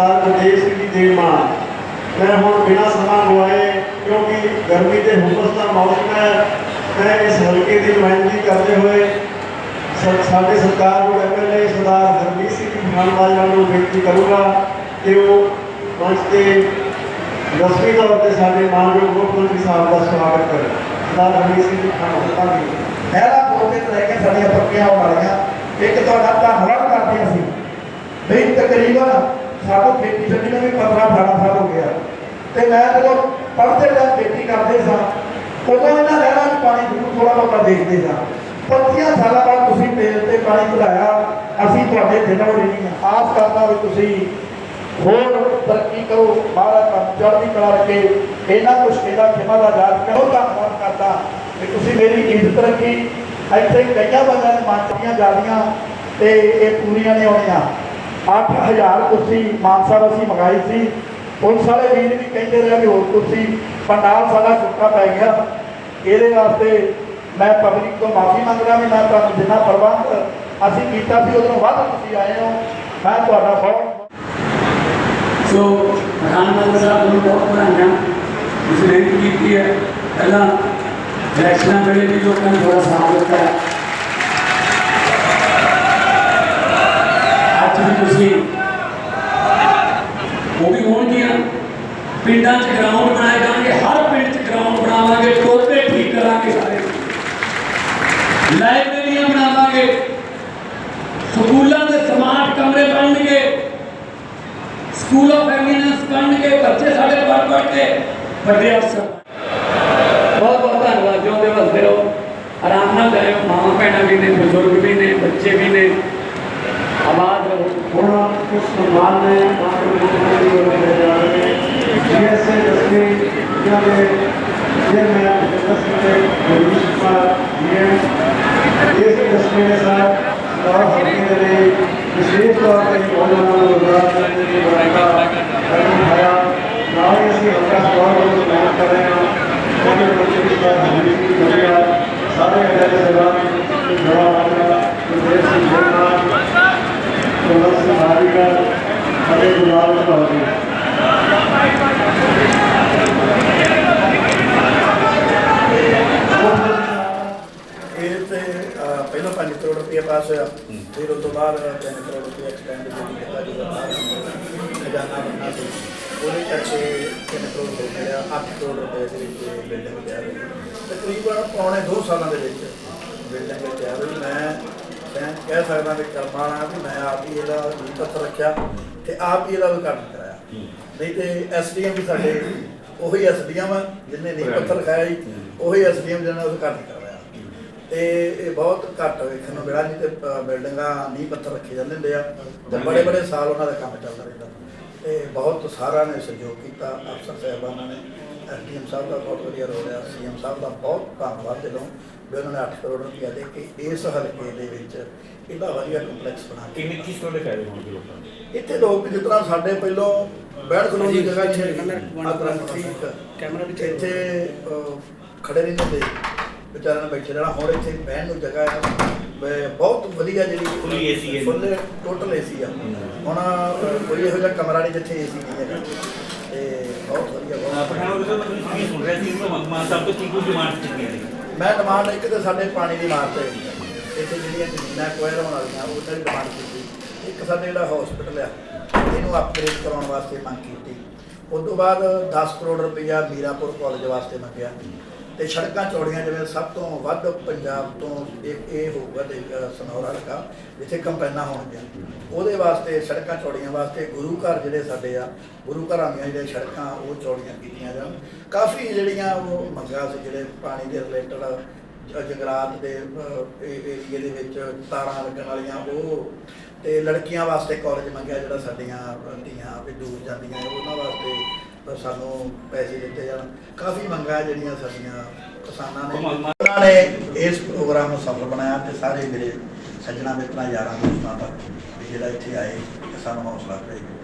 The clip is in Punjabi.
ਸਰਦਾਰ ਗੁਰਦੇਵ ਸਿੰਘ ਜੀ ਦੇ ਮਾਂ। ਮੈਂ ਹੁਣ ਬਿਨਾਂ ਸਮਾਂ ਗਵਾਏ ਕਿਉਂਕਿ ਗਰਮੀ ਦੇ ਹੁਮਸ ਦਾ ਮੌਸਮ ਹੈ, ਮੈਂ ਇਸ ਹਲਕੇ ਦੀ ਨੁਮਾਇੰਦਗੀ ਕਰਦੇ ਹੋਏ ਸਾਡੇ ਸਰਕਾਰ ਨੂੰ ਐਮਐਲਏ ਸਰਦਾਰ ਹਰਮੀਤ ਸਿੰਘ ਮਾਨਵਾਲਾ ਨੂੰ ਬੇਨਤੀ ਕਰੂੰਗਾ ਕਿ ਉਹ ਮੰਚ ਤੇ ਰਸਮੀ ਤੌਰ ਤੇ ਸਾਡੇ ਮਾਨਯੋਗ ਮੁੱਖ ਮੰਤਰੀ ਸਾਹਿਬ ਦਾ ਸਵਾਗਤ ਕਰੇ। ਸਰਦਾਰ ਹਰਮੀਤ ਸਿੰਘ ਮਾਨਵਾਲਾ ਜੀ ਪਹਿਲਾ ਪ੍ਰੋਜੈਕਟ ਲੈ ਕੇ ਸਾਡੀਆਂ ਪੱਕੀਆਂ ਹੋਣ ਵਾਲੀਆਂ ਇੱਕ ਤੁਹਾਡਾ ਧੰਨਵਾਦ ਕਰਦੇ ਅਸੀਂ। ਬਈ ਤਕਰੀਬਨ ਸਾਨੂੰ ਖੇਤੀ ਛੱਡੀ ਨੂੰ ਵੀ 15 18 ਸਾਲ ਹੋ ਗਿਆ। ਤੇ ਮੈਂ ਜਦੋਂ ਪੜ੍ਹਦੇ ਜਾਂ ਖੇਤੀ ਕਰਦੇ ਸਾਂ, ਉਦੋਂ ਇਹਨਾਂ ਨਹਿਰਾਂ 'ਚ ਪਾਣੀ ਜ਼ਰੂਰ ਥੋੜਾ ਬਹੁਤਾ ਦੇਖਦੇ ਸਾਂ। 25 ਸਾਲਾਂ ਬਾਅਦ ਤੁਸੀਂ ਤੇਲ ਤੇ ਪਾਣੀ ਵਧਾਇਆ, ਅਸੀਂ ਤੁਹਾਡੇ ਦਿਲੋਂ ਨਹੀਂ ਆਸ ਕਰਦਾ ਵੀ ਤੁਸੀਂ ਹੋਰ ਤਰੱਕੀ ਕਰੋ। ਮਹਾਰਾਜ ਤੁਹਾਨੂੰ ਚੜ੍ਹਦੀ ਕਲਾ ਰੱਖੇ। ਇਹਨਾਂ ਕੁਛ ਇਹਦਾ ਖਿਮਾ ਦਾ ਯਾਦ ਕਰੋ ਧੰਨਵਾਦ ਕਰਦਾ ਕਿ ਤੁਸੀਂ ਮੇਰੀ ਇੱਜ਼ਤ ਰੱਖੀ। ਇੱਥੇ ਕਈਆਂ ਬੰਦਿਆਂ ਨੇ ਮੰਚੀਆਂ ਜਾਂਦੀਆਂ ਤੇ ਇਹ ਪੂਰੀਆਂ ਨਹੀਂ ਹੋਣੀਆਂ। 8000 ਕੁਰਸੀ, ਮਾਨਸਾ ਅਸੀਂ ਮੰਗਾਈ ਸੀ। ਪੁਲਿਸ ਵਾਲੇ ਵੀਰ ਵੀ ਕਹਿੰਦੇ ਰਹੇ ਵੀ ਹੋਰ ਕੁਰਸੀ ਪੰਡਾਲ ਸਾਡਾ ਸੁੱਕਾ ਪੈ ਗਿਆ। ਇਹਦੇ ਵਾਸਤੇ ਮੈਂ ਪਬਲਿਕ ਤੋਂ ਮਾਫੀ ਮੰਗਦਾ ਵੀ ਮੈਂ ਤੁਹਾਨੂੰ ਜਿੰਨਾ ਪ੍ਰਬੰਧ ਅਸੀਂ ਕੀਤਾ ਸੀ ਉਦੋਂ ਵੱਧ ਤੁਸੀਂ ਆਏ ਹੋ। ਮੈਂ ਤੁਹਾਡਾ ਬਹੁਤ ਸੋ ਪ੍ਰਧਾਨ ਮੰਤਰੀ ਸਾਹਿਬ ਨੂੰ ਬਹੁਤ ਵਧਾਈਆਂ। ਇਸ ਮਿਹਨਤ ਕੀਤੀ ਹੈ। ਪਹਿਲਾਂ ਇਲੈਕਸ਼ਨਾਂ ਵੇਲੇ ਵੀ ਲੋਕਾਂ ਨੇ ਥੋੜਾ ਸਾਥ ਦਿੱਤਾ ਹੈ। ਅੱਜ ਤੁਸੀਂ। ਉਹ ਵੀ ਹੋਣਗੀਆਂ। ਪਿੰਡਾਂ 'ਚ ਗਰਾਊਂਡ ਬਣਾਏ ਜਾਣਗੇ, ਹਰ ਪਿੰਡ 'ਚ ਗਰਾਊਂਡ ਬਣਾਵਾਂਗੇ ਟੋਟੇ ਠੀਕ ਕਰਾਂਗੇ ਸਾਰੇ। ਲਾਇਬ੍ਰੇਰੀਆਂ ਬਣਾਵਾਂਗੇ। ਸਕੂਲਾਂ ਦੇ ਸਮਾਰਟ ਕਮਰੇ ਬਣਨਗੇ। ਸਕੂਲ ਆਫ ਐਮੀਨੈਂਸ ਬਣਨਗੇ, ਬੱਚੇ ਸਾਡੇ ਪੜ੍ਹ ਪੜ੍ਹ ਕੇ ਵੱਡੇ ਅਫਸਰ ਬਹੁਤ ਬਹੁਤ ਧੰਨਵਾਦ, ਜਿਉਂਦੇ ਵਸਦੇ ਰਹੋ। ਆਰਾਮ ਨਾਲ ਜਾਇਓ ਮਾਂ ਭੈਣਾਂ ਵੀ ਨੇ, ਬਜ਼ੁਰਗ ਵੀ ਨੇ, ਬੱਚੇ ਵੀ ਨੇ। ਹੁਣ ਕੁਝ ਸਨਮਾਨ ਨੇ ਮਾਨਯੋਗ ਮੁੱਖ ਮੰਤਰੀ ਵੱਲੋਂ ਦਿੱਤੇ ਜਾ ਰਹੇ ਨੇ ਜੀਐਸਏ ਦਸਵੀਂ ਜਿਨ੍ਹਾਂ ਦੇ ਚੇਅਰਮੈਨ ਜਗਤ ਸਿੰਘ ਤੇ ਗੁਰਮੀਤ ਕੁਮਾਰ ਜੀ ਇਸ ਦਸਵੀਂ ਦੇ ਸਾਥ ਸਰਦਾਰ ਹਲਕੇ ਦੇ ਲਈ ਵਿਸ਼ੇਸ਼ ਤੌਰ ਤੇ ਉਹਨਾਂ ਨੂੰ ਗੁਰਦਾਸ ਕਰਨ ਦੀ ਬਰਾਬਰ ਕਰਨ ਆਇਆ ਨਾਲ ਹੀ ਅਸੀਂ ਹਲਕਾ ਸਵਾਲ ਵੱਲੋਂ ਸਨਮਾਨ ਕਰ ਰਹੇ ਹਾਂ ਉਹਨਾਂ ਮੰਤਰੀ ਸਾਹਿਬ ਹਰਮੀਤ ਸਿੰਘ ਵਧੀਆ ਸਾਰੇ ਅਧਿਆਪਕ ਸਭਾ ਜਵਾ ਵਾਲਾ ਗੁਰਦੇਵ ਸਿੰਘ ਜਗਨਾ ਉਹਨਾਂ ਸਹਾਰਿਕਾ ਅਤੇ ਗੁਲਾਬ ਚੌਧਰੀ ਇਹ ਤੇ ਅਹ, ਪਹਿਲਾਂ 5 ਕਰੋੜ ਰੁਪਏ ਪਾਸ ਹੋਇਆ ਫਿਰ ਉਸ ਤੋਂ ਬਾਅਦ 3 ਕਰੋੜ ਰੁਪਏ ਐਕਸਟੈਂਡ ਕੀਤਾ ਜਿਹੜਾ ਖਜ਼ਾਨਾ ਬਣਨਾ ਸੀ। ਉਹਦੇ ਕਰਕੇ 3 ਕਰੋੜ ਹੋ ਗਿਆ 8 ਕਰੋੜ ਰੁਪਏ ਦੇ ਵਿੱਚ ਬਿਲਡਿੰਗ ਤਿਆਰ ਹੋਈ। ਤਕਰੀਬਨ ਪੌਣੇ 2 ਸਾਲਾਂ ਦੇ ਵਿੱਚ ਬਿਲਡਿੰਗ ਤਿਆਰ ਹੋਈ। ਮੈਂ ਮੈਂ ਕਹਿ ਸਕਦਾ ਕਿ ਕਰਮਾਣਾ ਵੀ ਮੈਂ ਆਪ ਹੀ ਇਹਦਾ ਨੀਂਹ ਪੱਥਰ ਰੱਖਿਆ ਤੇ ਆਪ ਹੀ ਇਹਦਾ ਉਦਘਾਟਨ ਕਰਾਇਆ। ਨਹੀਂ ਤੇ ਐਸਡੀਐਮ ਵੀ ਸਾਡੇ, ਉਹੀ ਐਸਡੀਐਮ ਜਿਹਨੇ ਨੀਂਹ ਪੱਥਰ ਰਖਾਇਆ ਜੀ ਉਹੀ ਐਸਡੀਐਮ ਜਿਹਨੇ ਉਦਘਾਟਨ ਕਰਵਾਇਆ ਤੇ ਇਹ ਬਹੁਤ ਘੱਟ ਵੇਖਣ ਨੂੰ ਮਿਲਿਆ ਨਹੀਂ ਤੇ ਅ, ਬਿਲਡਿੰਗਾਂ ਨੀਂਹ ਪੱਥਰ ਰੱਖੇ ਜਾਂਦੇ ਹੁੰਦੇ ਆ। ਤੇ ਬੜੇ ਬੜੇ ਸਾਲ ਉਹਨਾਂ ਦਾ ਕੰਮ ਚੱਲਦਾ ਰਹਿੰਦਾ। ਤੇ ਬਹੁਤ ਸਾਰਿਆਂ ਨੇ ਸਹਿਯੋਗ ਕੀਤਾ ਅਫਸਰ ਸਾਹਿਬਾਨਾਂ ਨੇ ਐਸਡੀਐਮ ਸਾਹਿਬ ਦਾ ਬਹੁਤ ਵਧੀਆ ਰੋਲ ਹੈ ਸੀਐਮ ਸਾਹਿਬ ਦਾ ਬਹੁਤ ਧੰਨਵਾਦ ਦਿਲੋਂ ਵੀ ਉਹਨਾਂ ਨੇ 8 ਕਰੋੜ ਰੁਪਇਆ ਦੇ ਕੇ ਇਸ ਹਲਕੇ ਦੇ ਵਿੱਚ ਇਹਦਾ ਵਧੀਆ ਕੰਪਲੈਕਸ ਬਣਾ ਕੇ ਕਿੰਨੇ ਕਿਸ ਦੇ ਫਾਇਦੇ ਹੋਣਗੇ ਲੋਕਾਂ ਨੂੰ ਇੱਥੇ ਲੋਕ ਜਿਸ ਤਰ੍ਹਾਂ ਸਾਡੇ ਪਹਿਲੋਂ ਬੈਠ ਖਲੋਣ ਦੀ ਜਗ੍ਹਾ ਇੱਥੇ ਕੈਮਰਾ ਵੀ ਇੱਥੇ ਅਹ, ਖੜੇ ਨਹੀਂ ਹੁੰਦੇ। ਵਿਚਾਰਿਆਂ ਨੂੰ ਬੈਠੇ ਰਹਿਣਾ। ਹੁਣ ਇੱਥੇ ਬਹਿਣ ਨੂੰ ਜਗ੍ਹਾ ਹੈ। ਵੇ ਬਹੁਤ ਵਧੀਆ ਜਿਹੜੀ Fully AC ਹੈ। ਫੁੱਲ ਟੋਟਲ ਏਸੀ ਆ। ਹੁਣ ਕੋਈ ਇਹੋ ਜਿਹਾ ਕਮਰਾ ਨਹੀਂ ਜਿੱਥੇ ਏਸੀ ਨਹੀਂ ਹੈਗਾ। ਤੇ ਬਹੁਤ ਵਧੀਆ ਬਹੁਤ ਤੋਂ ਕੀ ਸੁਣ ਰਿਹਾ ਸੀ? ਕਿ ਮੰਗਮਾ ਸਾਹਿਬ ਤੋਂ ਕੀ ਕੁਝ ਡਿਮਾਂਡ ਕੀਤੀਆਂ ਨੇ ਮੈਂ ਡਿਮਾਂਡ ਇੱਕ ਤੇ ਸਾਡੇ ਪਾਣੀ ਦੀ ਮਾਰ ਤੇ ਇੱਥੇ ਜਿਹੜੀਆਂ ਜ਼ਮੀਨਾਂ ਕੁਐਰ ਹੋਣ ਵਾਲੀਆਂ ਉਹ ਤੇ ਡਿਮਾਂਡ ਕੀਤੀ। ਇੱਕ ਸਾਡੇ ਜਿਹੜਾ ਹਸਪੀਟਲ ਆ ਇਹਨੂੰ ਅਪਗ੍ਰੇਡ ਕਰਾਉਣ ਵਾਸਤੇ ਮੰਗ ਕੀਤੀ। ਉਸ ਤੋਂ ਬਾਅਦ 10 ਕਰੋੜ ਰੁਪਈਆ ਮੀਰਾਪੁਰ ਕਾਲਜ ਵਾਸਤੇ ਮੰਗਿਆ। ਤੇ ਸੜਕਾਂ ਚੌੜੀਆਂ ਜਿਵੇਂ ਸਭ ਤੋਂ ਵੱਧ ਪੰਜਾਬ ਤੋਂ ਇਹ ਇਹ ਹੋਊਗਾ ਤੇ ਅ, ਸਨੌਰ ਹਲਕਾ ਜਿੱਥੇ ਕੰਪੈਨਾਂ ਹੋਣਗੀਆਂ। ਉਹਦੇ ਵਾਸਤੇ ਸੜਕਾਂ ਚੌੜੀਆਂ ਵਾਸਤੇ ਗੁਰੂ ਘਰ ਜਿਹੜੇ ਸਾਡੇ ਆ ਗੁਰੂ ਘਰਾਂ ਦੀਆਂ ਜਿਹੜੀਆਂ ਸੜਕਾਂ ਉਹ ਚੌੜੀਆਂ ਕੀਤੀਆਂ ਜਾਣ। ਕਾਫੀ ਜਿਹੜੀਆਂ ਉਹ ਮੰਗਾਂ ਸੀ ਜਿਹੜੇ ਪਾਣੀ ਦੇ ਰਿਲੇਟਡ ਜਗਰਾਤ ਦੇ ਏਰੀਏ ਦੇ ਵਿੱਚ ਤਾਰਾਂ ਲੱਗਣ ਵਾਲੀਆਂ ਉਹ ਤੇ ਲੜਕੀਆਂ ਵਾਸਤੇ ਕਾਲਜ ਮੰਗਿਆ ਜਿਹੜਾ ਸਾਡੀਆਂ ਧੀਆਂ ਵੀ ਦੂਰ ਜਾਂਦੀਆਂ ਉਹਨਾਂ ਵਾਸਤੇ ਅ, ਸਾਨੂੰ ਪੈਸੇ ਦਿੱਤੇ ਜਾਣ। ਕਾਫੀ ਮੰਗਾਂ ਜਿਹੜੀਆਂ ਸਾਡੀਆਂ ਕਿਸਾਨਾਂ ਨੇ ਉਹਨਾਂ ਨੇ ਇਸ ਪ੍ਰੋਗਰਾਮ ਨੂੰ ਸਫਲ ਬਣਾਇਆ ਤੇ ਸਾਰੇ ਮੇਰੇ ਸੱਜਣਾ ਮਿੱਤਰਾਂ ਯਾਰਾਂ ਦੋਸਤਾਂ ਤੱਕ ਜਿਹੜਾ ਇੱਥੇ ਆਏ ਸਾਨੂੰ ਹੌਸਲਾ ਭੇਜੇ